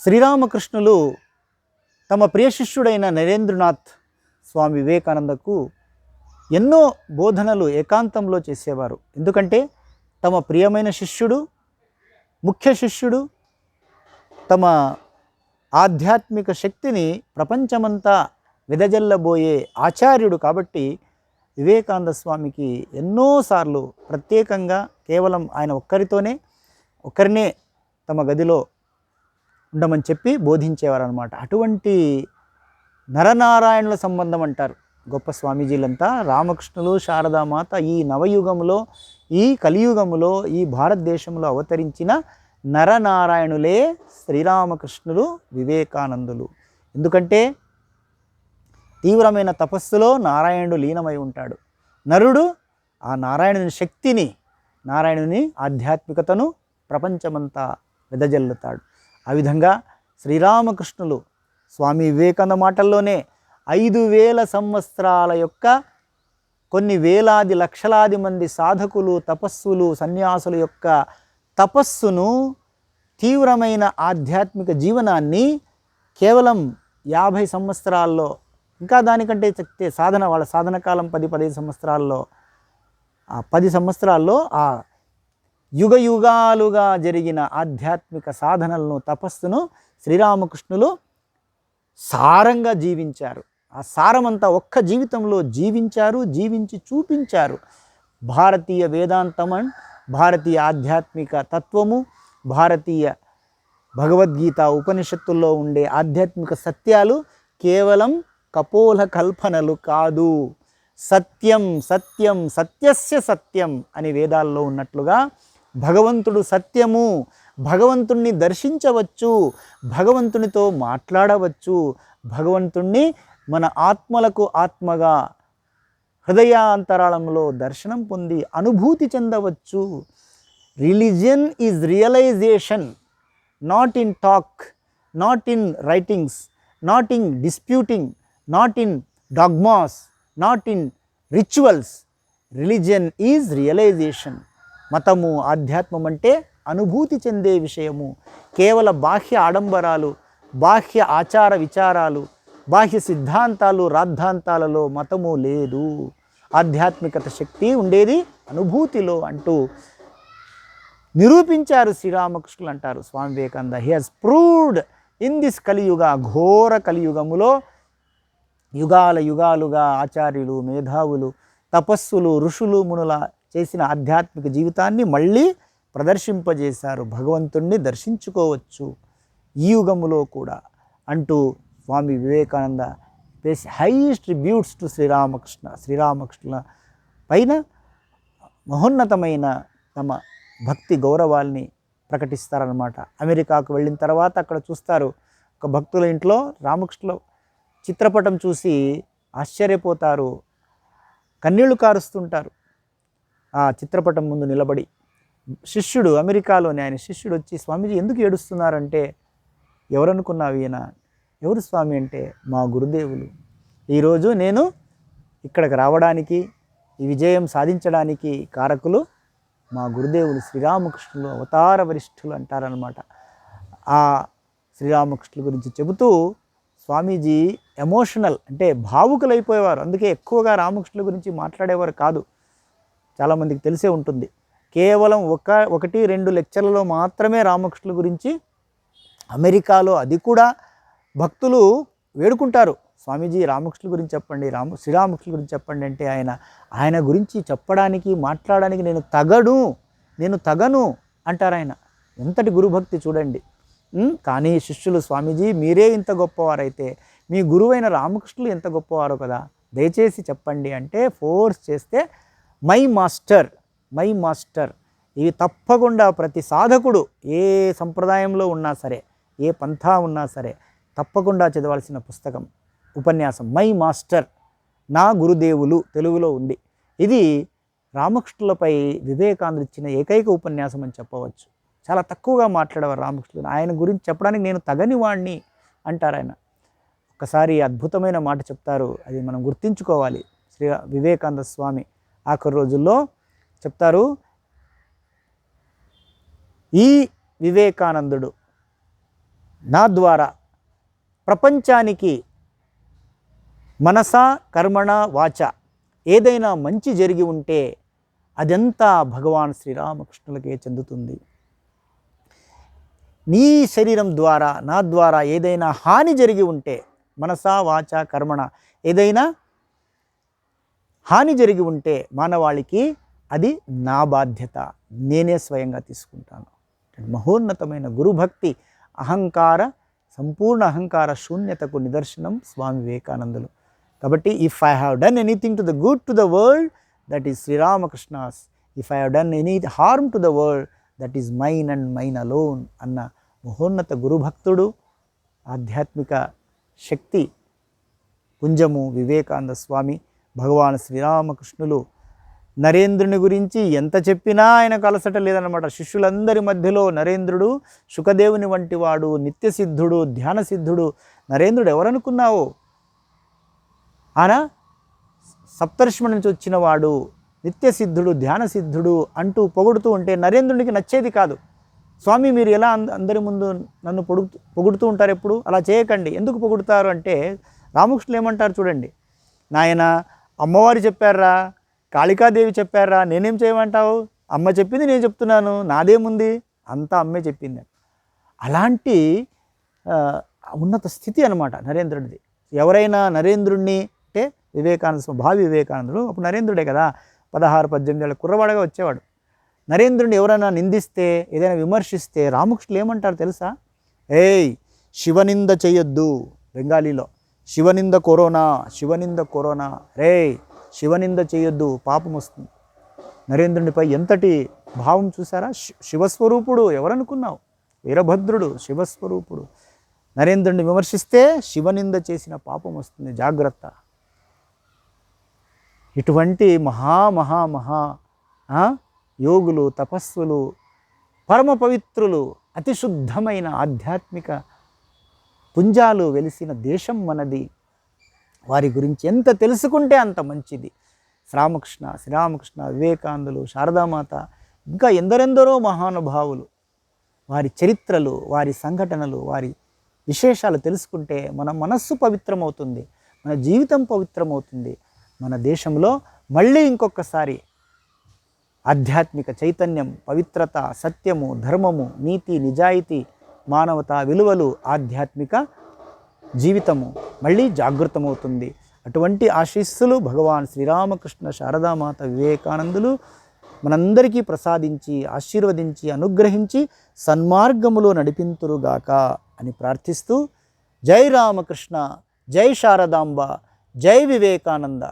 శ్రీరామకృష్ణులు తమ ప్రియ శిష్యుడైన నరేంద్రనాథ్ స్వామి వివేకానందకు ఎన్నో బోధనలు ఏకాంతంలో చేసేవారు. ఎందుకంటే తమ ప్రియమైన శిష్యుడు ముఖ్య శిష్యుడు తమ ఆధ్యాత్మిక శక్తిని ప్రపంచమంతా వెదజల్లబోయే ఆచార్యుడు కాబట్టి వివేకానంద స్వామికి ఎన్నోసార్లు ప్రత్యేకంగా కేవలం ఆయన ఒక్కరితోనే ఒక్కరినే తమ గదిలో ఉండమని చెప్పి బోధించేవారు అనమాట అటువంటి నరనారాయణుల సంబంధం అంటారు గొప్ప స్వామీజీలంతా. రామకృష్ణులు శారదామాత ఈ నవయుగంలో ఈ కలియుగములో ఈ భారతదేశంలో అవతరించిన నరనారాయణులే శ్రీరామకృష్ణులు వివేకానందులు. ఎందుకంటే తీవ్రమైన తపస్సులో నారాయణుడు లీనమై ఉంటాడు. నరుడు ఆ నారాయణుని శక్తిని నారాయణుని ఆధ్యాత్మికతను ప్రపంచమంతా వెదజల్లుతాడు. ఆ విధంగా శ్రీరామకృష్ణులు స్వామి వివేకానంద మాటల్లోనే ఐదు వేల సంవత్సరాల యొక్క కొన్ని వేలాది లక్షలాది మంది సాధకులు తపస్సులు సన్యాసుల యొక్క తపస్సును తీవ్రమైన ఆధ్యాత్మిక జీవనాన్ని కేవలం యాభై సంవత్సరాల్లో ఇంకా దానికంటే చెప్తే సాధన వాళ్ళ సాధన కాలం పది పదిహేను సంవత్సరాల్లో ఆ పది సంవత్సరాల్లో ఆ యుగ యుగాలుగా జరిగిన ఆధ్యాత్మిక సాధనలను తపస్సును శ్రీరామకృష్ణులు సారంగా జీవించారు. ఆ సారమంతా ఒక్క జీవితంలో జీవించారు జీవించి చూపించారు. భారతీయ వేదాంతం అండ్ భారతీయ ఆధ్యాత్మిక తత్వము భారతీయ భగవద్గీత ఉపనిషత్తుల్లో ఉండే ఆధ్యాత్మిక సత్యాలు కేవలం కపోల కల్పనలు కాదు. సత్యం సత్యం సత్యస్య సత్యం అని వేదాల్లో ఉన్నట్లుగా భగవంతుడు సత్యము భగవంతుణ్ణి దర్శించవచ్చు భగవంతునితో మాట్లాడవచ్చు భగవంతుణ్ణి మన ఆత్మలకు ఆత్మగా హృదయాంతరాళంలో దర్శనం పొంది అనుభూతి చెందవచ్చు. Religion is realisation not in talk not in writings not in disputing not in dogmas not in rituals religion is realisation మతము ఆధ్యాత్మం అంటే అనుభూతి చెందే విషయము. కేవల బాహ్య ఆడంబరాలు బాహ్య ఆచార విచారాలు బాహ్య సిద్ధాంతాలు రాద్ధాంతాలలో మతము లేదు. ఆధ్యాత్మికత శక్తి ఉండేది అనుభూతిలో అంటూ నిరూపించారు శ్రీరామకృష్ణులు అంటారు. Swami Vivekananda he has proved in this Kaliyuga ఘోర కలియుగములో యుగాల యుగాలుగా ఆచార్యులు మేధావులు తపస్సులు ఋషులు మునుల చేసిన ఆధ్యాత్మిక జీవితాన్ని మళ్ళీ ప్రదర్శింపజేశారు. భగవంతుణ్ణి దర్శించుకోవచ్చు. ఈ యుగములో కూడా అంటూ Swami Vivekananda pays highest tributes to Sri Ramakrishna. Sri Ramakrishna పైన మహోన్నతమైన తమ భక్తి గౌరవాల్ని ప్రకటిస్తారనమాట అమెరికాకు వెళ్ళిన తర్వాత అక్కడ చూస్తారు. ఒక భక్తుల ఇంట్లో రామకృష్ణ చిత్రపటం చూసి ఆశ్చర్యపోతారు. కన్నీళ్ళు కారుస్తుంటారు. ఆ చిత్రపటం ముందు నిలబడి శిష్యుడు అమెరికాలోని ఆయన శిష్యుడు వచ్చి స్వామీజీ ఎందుకు ఏడుస్తున్నారంటే ఎవరనుకున్నావు ఈయన? ఎవరు స్వామి అంటే మా గురుదేవులు. ఈరోజు నేను ఇక్కడికి రావడానికి ఈ విజయం సాధించడానికి కారకులు మా గురుదేవులు శ్రీరామకృష్ణులు అవతార వరిష్ఠులు అంటారనమాట ఆ శ్రీరామకృష్ణుల గురించి చెబుతూ స్వామీజీ ఎమోషనల్ అంటే భావుకులైపోయేవారు. అందుకే ఎక్కువగా రామకృష్ణుల గురించి మాట్లాడేవారు కాదు. చాలామందికి తెలిసే ఉంటుంది. కేవలం ఒక ఒకటి రెండు లెక్చర్లలో మాత్రమే రామకృష్ణుల గురించి అమెరికాలో అది కూడా భక్తులు వేడుకుంటారు. స్వామీజీ రామకృష్ణుల గురించి చెప్పండి రామ శ్రీరామకృష్ణుల గురించి చెప్పండి అంటే ఆయన ఆయన గురించి చెప్పడానికి మాట్లాడడానికి నేను తగడు నేను తగను అంటారు ఆయన. ఎంతటి గురుభక్తి చూడండి. కానీ శిష్యులు స్వామీజీ మీరే ఇంత గొప్పవారైతే మీ గురువైన రామకృష్ణులు ఎంత గొప్పవారో కదా. దయచేసి చెప్పండి అంటే ఫోర్స్ చేస్తే మై మాస్టర్ మై మాస్టర్. ఇవి తప్పకుండా ప్రతి సాధకుడు ఏ సంప్రదాయంలో ఉన్నా సరే ఏ పంథా ఉన్నా సరే తప్పకుండా చదవాల్సిన పుస్తకం ఉపన్యాసం. మై మాస్టర్ నా గురుదేవులు తెలుగులో ఉంది. ఇది రామకృష్ణులపై వివేకానంద ఇచ్చిన ఏకైక ఉపన్యాసం అని చెప్పవచ్చు. చాలా తక్కువగా మాట్లాడేవారు రామకృష్ణుడు ఆయన గురించి చెప్పడానికి నేను తగని వాణ్ణి అంటారు ఆయన. ఒకసారి అద్భుతమైన మాట చెప్తారు. అది మనం గుర్తించుకోవాలి. శ్రీ వివేకానంద స్వామి ఆఖరి రోజుల్లో చెప్తారు. ఈ వివేకానందుడు నా ద్వారా ప్రపంచానికి మనస కర్మణ వాచ ఏదైనా మంచి జరిగి ఉంటే అదంతా భగవాన్ శ్రీరామకృష్ణులకే చెందుతుంది. నీ శరీరం ద్వారా నా ద్వారా ఏదైనా హాని జరిగి ఉంటే మనసా వాచ కర్మణ ఏదైనా హాని జరిగి ఉంటే మానవాళికి అది నా బాధ్యత. నేనే స్వయంగా తీసుకుంటాను. మహోన్నతమైన గురుభక్తి అహంకార సంపూర్ణ అహంకార శూన్యతకు నిదర్శనం స్వామి వివేకానందులు. కాబట్టి if I have done anything to the good to the world that is Sri Ramakrishna's if I have done any harm to the world that is mine and mine alone అన్న మహోన్నత గురుభక్తుడు ఆధ్యాత్మిక శక్తి పుంజము వివేకానంద స్వామి భగవాన్ శ్రీరామకృష్ణులు నరేంద్రుని గురించి ఎంత చెప్పినా ఆయన కలసట లేదన్నమాట. శిష్యులందరి మధ్యలో నరేంద్రుడు సుఖదేవుని వంటి వాడు నిత్యసిద్ధుడు ధ్యానసిద్ధుడు. నరేంద్రుడు ఎవరనుకున్నావు? ఆయన సప్తర్షి నుంచి వచ్చినవాడు నిత్యసిద్ధుడు ధ్యానసిద్ధుడు అంటూ పొగుడుతూ ఉంటే నరేంద్రునికి నచ్చేది కాదు. స్వామి మీరు ఎలా అంద- అందరి ముందు నన్ను పొడుగు పొగుడుతూ ఉంటారు ఎప్పుడు? అలా చేయకండి. ఎందుకు పొగుడుతారు అంటే రామకృష్ణులు ఏమంటారు చూడండి. నాయన అమ్మవారు చెప్పారా? కాళికాదేవి చెప్పారా? నేనేం చేయమంటావు? అమ్మ చెప్పింది నేను చెప్తున్నాను. నాదేముంది? అంతా అమ్మే చెప్పింది. అలాంటి ఉన్నత స్థితి అనమాట నరేంద్రుడిది. ఎవరైనా నరేంద్రుడిని అంటే వివేకానంద భావి వివేకానందుడు. అప్పుడు నరేంద్రుడే కదా. పదహారు పద్దెనిమిది ఏళ్ళ కుర్రవాడగా వచ్చేవాడు. నరేంద్రుడిని ఎవరైనా నిందిస్తే ఏదైనా విమర్శిస్తే రామకృష్ణులు ఏమంటారు తెలుసా? ఏయ్ శివనింద చేయొద్దు బెంగాలీలో. శివనింద కరోనా శివనింద కరోనా. రే శివనింద చేయొద్దు పాపం వస్తుంది. నరేంద్రునిపై ఎంతటి భావం చూసారా శి- శివస్వరూపుడు ఎవరనుకున్నావు? వీరభద్రుడు శివస్వరూపుడు. నరేంద్రుడిని విమర్శిస్తే శివనింద చేసిన పాపం వస్తుంది. జాగ్రత్త. ఇటువంటి మహా మహా మహా యోగులు తపస్సులు పరమ పవిత్రులు అతి శుద్ధమైన ఆధ్యాత్మిక పుంజాలు వెలిసిన దేశం మనది వారి గురించి ఎంత తెలుసుకుంటే అంత మంచిది. శ్రీరామకృష్ణ శ్రీరామకృష్ణ వివేకానందులు శారదామాత ఇంకా ఎందరెందరో మహానుభావులు. వారి చరిత్రలు వారి సంఘటనలు వారి విశేషాలు తెలుసుకుంటే మన మనస్సు పవిత్రమవుతుంది మన జీవితం పవిత్రమవుతుంది. మన దేశంలో మళ్ళీ ఇంకొకసారి ఆధ్యాత్మిక చైతన్యం పవిత్రత సత్యము ధర్మము నీతి నిజాయితీ మానవతా విలువలు ఆధ్యాత్మిక జీవితము మళ్ళీ జాగృతమవుతుంది. అటువంటి ఆశీస్సులు భగవాన్ శ్రీరామకృష్ణ శారదామాత వివేకానందులు మనందరికీ ప్రసాదించి ఆశీర్వదించి అనుగ్రహించి సన్మార్గములో నడిపింతురుగాక అని ప్రార్థిస్తూ జై రామకృష్ణ జై శారదాంబ జై వివేకానంద.